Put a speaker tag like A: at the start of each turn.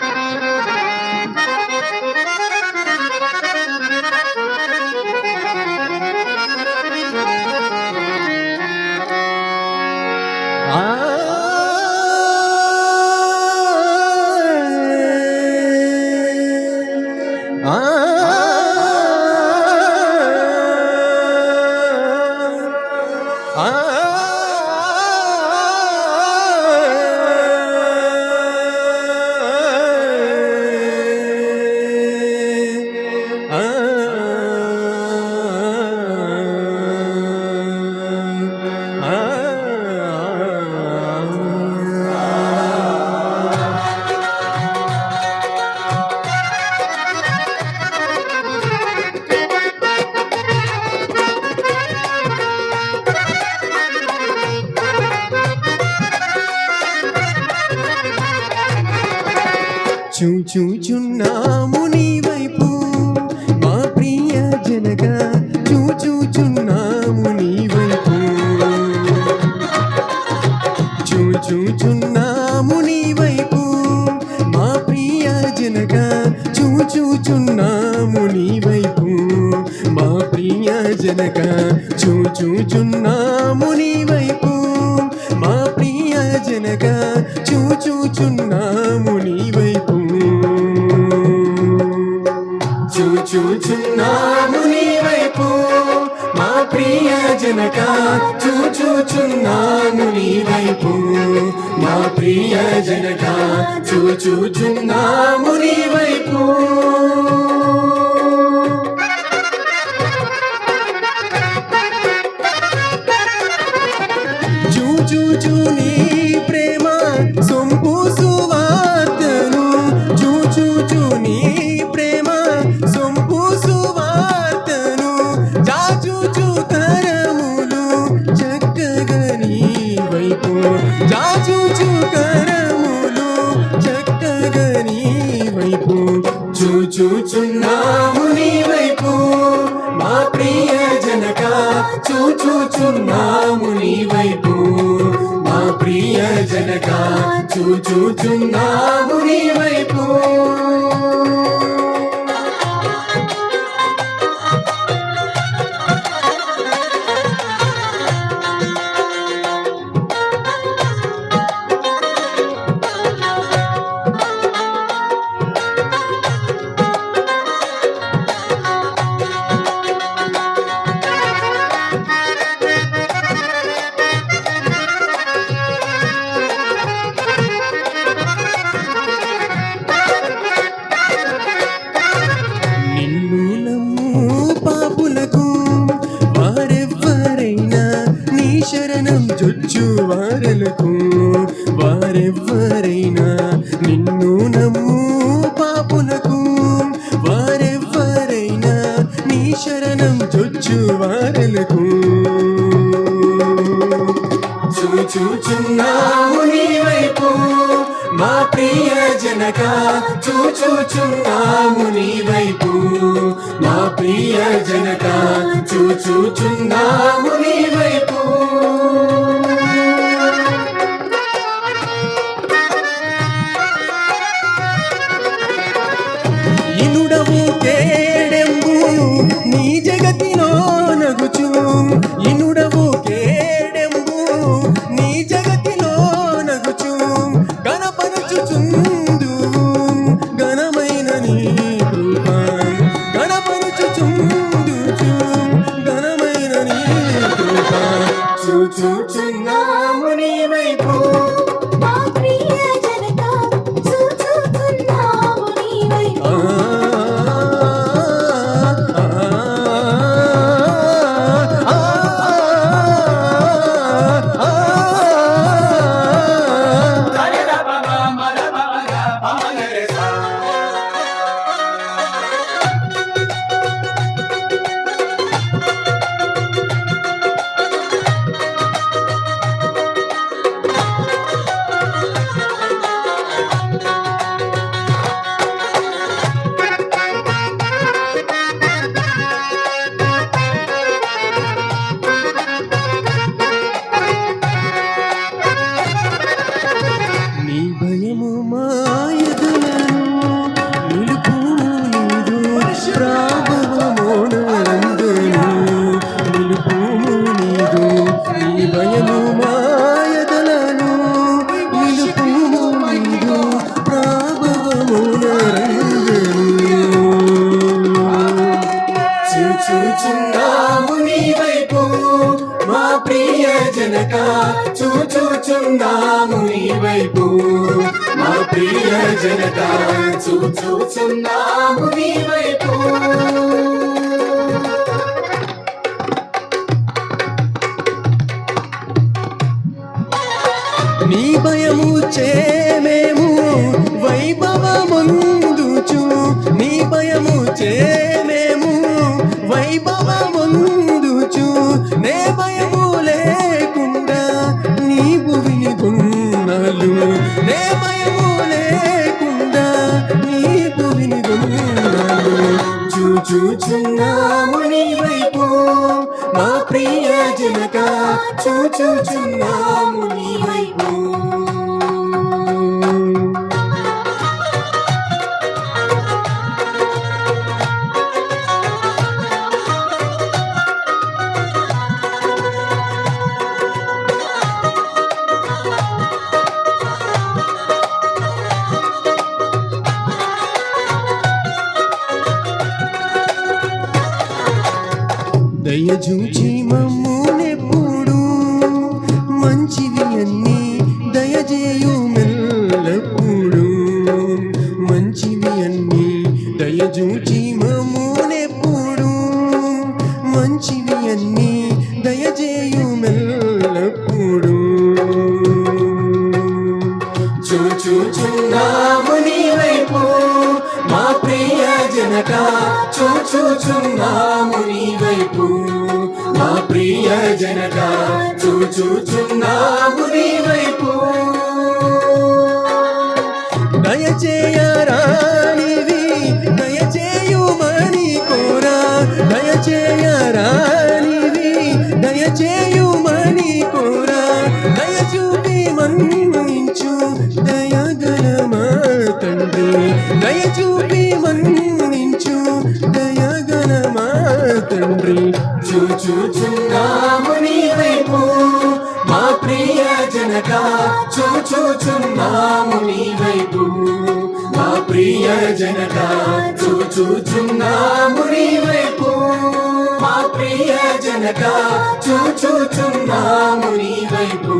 A: Thank you. చూచుచున్నాము నీ వైపు. మా ప్రియ జనక చూచుచున్నాము నీ వైపు. చూచుచున్నాము నీ వైపు. మా ప్రియ జనక చూచుచున్నాము నీ వైపు. మా ప్రియ జనక చూచుచున్నాము నీ వైపు. మా ప్రియ జనక చూచుచున్నాము చూచుచున్నాను నీ వైపు. మా ప్రియ జనక చూచుచున్నాము నీ వైపు. చూచూచు చక్కగా నీ వైపు చూచుచున్నాము నీ వైపు. మా ప్రియ జనక చూచుచున్నాము నీ వైపు. మా ప్రియ జనక చూచుచున్నాము నీ వారలకు వారెవ్వరైనా నిన్ను నమ్ము పాపులకు వారెవ్వరైనా నీ శరణం చొచ్చు వారలకు. చూచుచున్నాము నీ వైపు మా ప్రియ జనక చూచుచున్నాము నీ వైపు మా ప్రియ జనక చూచుచున్నాము నీ వైపు. చూచుచున్నాము నీ వైపు. మా ప్రియ జనత చూచుచున్నాము నీ వైపు. నీ భయము చే చూచున్నాము నీ వైపు మా ప్రియ జనక చూచుచున్నాము నీ వైపు దయచూచి మమ్మునెప్పుడు మంచివి అన్ని దయచేయు మెల్లప్పుడు మంచివి అన్ని దయచూచి మమ్మునెప్పుడు మంచివి అన్ని దయచేయు మెల్లప్పుడు చూచుచున్నాము నీ వైపు మా ప్రియ జనకా. చూచుచున్నాము నీ వైపు మా ప్రియ జనక చూచుచున్నాము నీ వైపు దయచేయరాణి నా ప్రియ జనత చూచుచున్నాము నీ వైపు మా ప్రియ జనత చూచుచున్నాము నీ వైపు